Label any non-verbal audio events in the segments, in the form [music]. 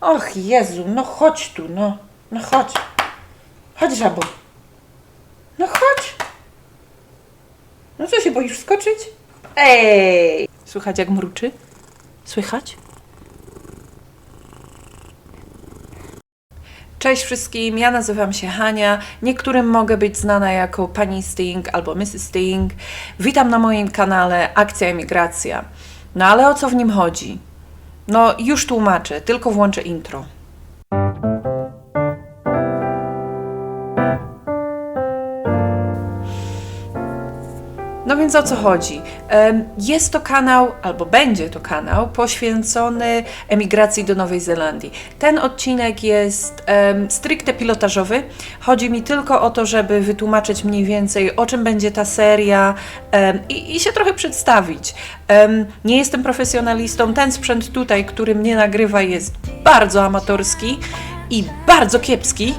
Och Jezu, no chodź tu, no. No chodź. Chodź, żabo. No chodź. No co się boisz wskoczyć? Ej! Słychać jak mruczy? Słychać? Cześć wszystkim, ja nazywam się Hania. Niektórym mogę być znana jako pani Sting albo Mrs. Sting. Witam na moim kanale Akcja Emigracja. No ale o co w nim chodzi? No już tłumaczę, tylko włączę intro. No więc o co chodzi? Jest to kanał, albo będzie to kanał, poświęcony emigracji do Nowej Zelandii. Ten odcinek jest um, stricte pilotażowy. Chodzi mi tylko o to, żeby wytłumaczyć mniej więcej, o czym będzie ta seria em, i, i się trochę przedstawić. Em, nie jestem profesjonalistą. Ten sprzęt tutaj, który mnie nagrywa, jest bardzo amatorski i bardzo kiepski. [laughs]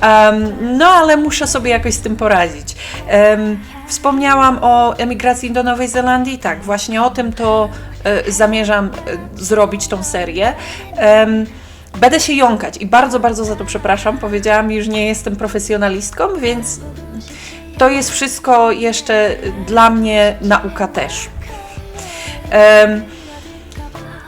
Em, no, ale muszę sobie jakoś z tym poradzić. Em, wspomniałam o emigracji do Nowej Zelandii. Tak, właśnie o tym to e, zamierzam e, zrobić tą serię. Em, będę się jąkać i bardzo, bardzo za to przepraszam. Powiedziałam już, nie jestem profesjonalistką, więc to jest wszystko jeszcze dla mnie nauka też. Em,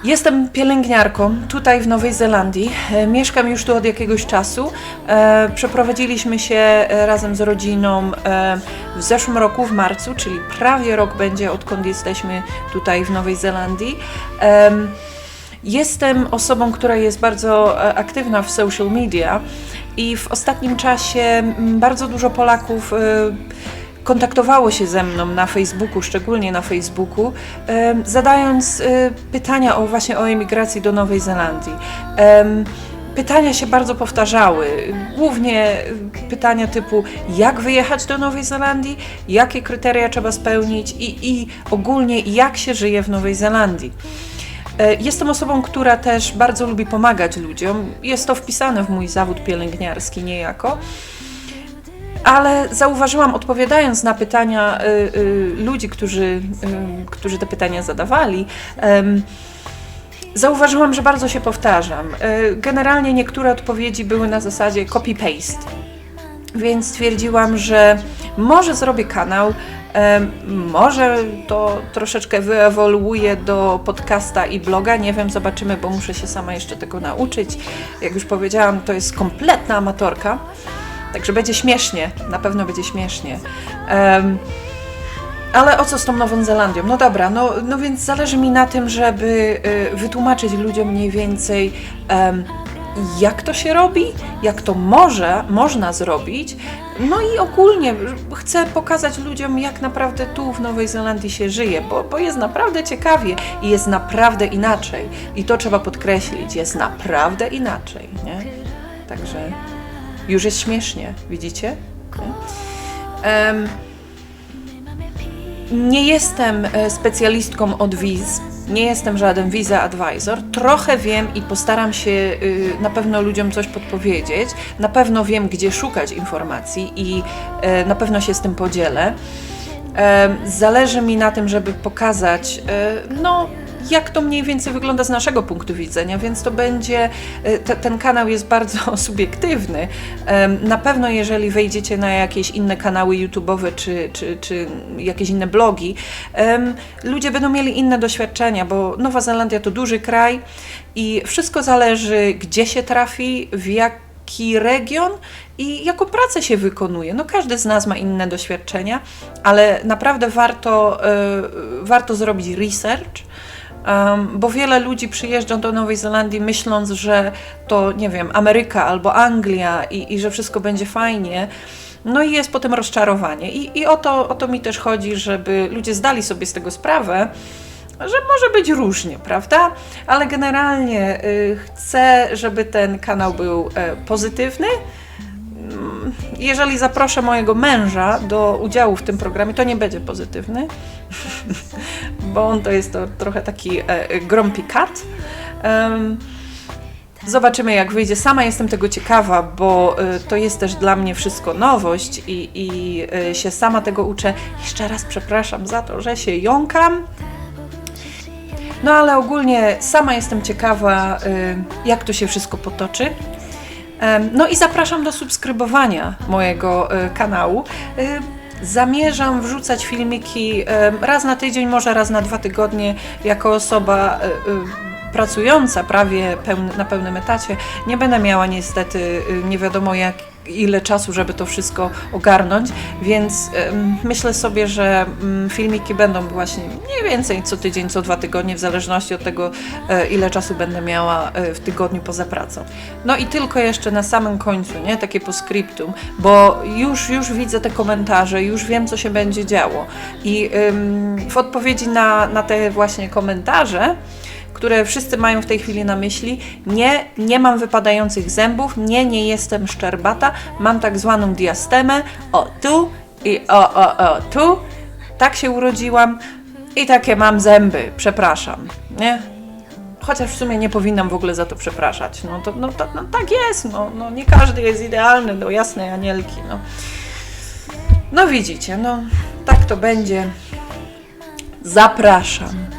Jestem pielęgniarką tutaj w Nowej Zelandii. E, Mieszkam już tu od jakiegoś czasu. E, Przeprowadziliśmy się e, razem z rodziną w zeszłym roku, w marcu, czyli prawie rok będzie odkąd jesteśmy tutaj w Nowej Zelandii. Em, Jestem osobą, która jest bardzo aktywna w social media i w ostatnim czasie bardzo dużo Polaków kontaktowało się ze mną na Facebooku, szczególnie na Facebooku, zadając e, pytania o właśnie o emigracji do Nowej Zelandii. Pytania się bardzo powtarzały, głównie e, pytania typu jak wyjechać do Nowej Zelandii, jakie kryteria trzeba spełnić i, i ogólnie jak się żyje w Nowej Zelandii. E, Jestem osobą, która też bardzo lubi pomagać ludziom. Jest to wpisane w mój zawód pielęgniarski niejako. Ale zauważyłam, odpowiadając na pytania y, y, ludzi, którzy, y, którzy te pytania zadawali, em, zauważyłam, że bardzo się powtarzam. Y, Generalnie niektóre odpowiedzi były na zasadzie copy-paste. Więc stwierdziłam, że może zrobię kanał, może to troszeczkę wyewoluuje do podcasta i bloga, nie wiem, zobaczymy, bo muszę się sama jeszcze tego nauczyć. Jak już powiedziałam, to jest kompletna amatorka, także będzie śmiesznie, na pewno będzie śmiesznie. Em, ale o co z tą Nową Zelandią? No dobra, no, no więc zależy mi na tym, żeby y, wytłumaczyć ludziom mniej więcej, em, jak to się robi, jak to może, można zrobić. No i ogólnie chcę pokazać ludziom, jak naprawdę tu w Nowej Zelandii się żyje, bo, bo jest naprawdę ciekawie i jest naprawdę inaczej. I to trzeba podkreślić, jest naprawdę inaczej, nie? Także już jest śmiesznie, widzicie? Nie? Em, nie jestem e, specjalistką od wiz, nie jestem żaden visa advisor. Trochę wiem i postaram się y, na pewno ludziom coś podpowiedzieć. Na pewno wiem, gdzie szukać informacji i e, na pewno się z tym podzielę. Zależy mi na tym, żeby pokazać, e, no, jak to mniej więcej wygląda z naszego punktu widzenia, więc to będzie, e, te, ten kanał jest bardzo [laughs] subiektywny. Na pewno jeżeli wejdziecie na jakieś inne kanały YouTube'owe czy, czy, czy jakieś inne blogi, ludzie będą mieli inne doświadczenia, bo Nowa Zelandia to duży kraj i wszystko zależy, gdzie się trafi, w jaki region i jaką pracę się wykonuje. No każdy z nas ma inne doświadczenia, ale naprawdę warto, e, warto zrobić research, bo wiele ludzi przyjeżdża do Nowej Zelandii myśląc, że to, nie wiem, Ameryka albo Anglia i, i że wszystko będzie fajnie. No i jest potem rozczarowanie. I, i o, to, o to mi też chodzi, żeby ludzie zdali sobie z tego sprawę, że może być różnie, prawda? Ale generalnie y, chcę, żeby ten kanał był e, pozytywny. Mm, Jeżeli zaproszę mojego męża do udziału w tym programie, to nie będzie pozytywny, [laughs] bo on to jest to trochę taki e, e, cat. Em, Zobaczymy, jak wyjdzie. Sama jestem tego ciekawa, bo y, to jest też dla mnie wszystko nowość i, i y, się sama tego uczę. Jeszcze raz przepraszam za to, że się jąkam. No ale ogólnie sama jestem ciekawa, jak to się wszystko potoczy. No i zapraszam do subskrybowania mojego kanału. Zamierzam wrzucać filmiki raz na tydzień, może raz na dwa tygodnie, jako osoba y, y, pracująca prawie pełny, na pełnym etacie. Nie będę miała niestety y, nie wiadomo jak ile czasu, żeby to wszystko ogarnąć, więc myślę sobie, że mm, filmiki będą właśnie mniej więcej co tydzień, co dwa tygodnie, w zależności od tego, e, ile czasu będę miała e, w tygodniu poza pracą. No i tylko jeszcze na samym końcu, nie, takie postscriptum, bo już, już widzę te komentarze, już wiem, co się będzie działo. I w odpowiedzi na, na te właśnie komentarze, które wszyscy mają w tej chwili na myśli. Nie, nie mam wypadających zębów, nie, nie jestem szczerbata, mam tak zwaną diastemę, o tu i o, o, o tu. Tak się urodziłam i takie mam zęby, przepraszam, nie? Chociaż w sumie nie powinnam w ogóle za to przepraszać. No to, no, to, no tak jest, no, no nie każdy jest idealny do jasnej anielki, no. No widzicie, no tak to będzie. Zapraszam.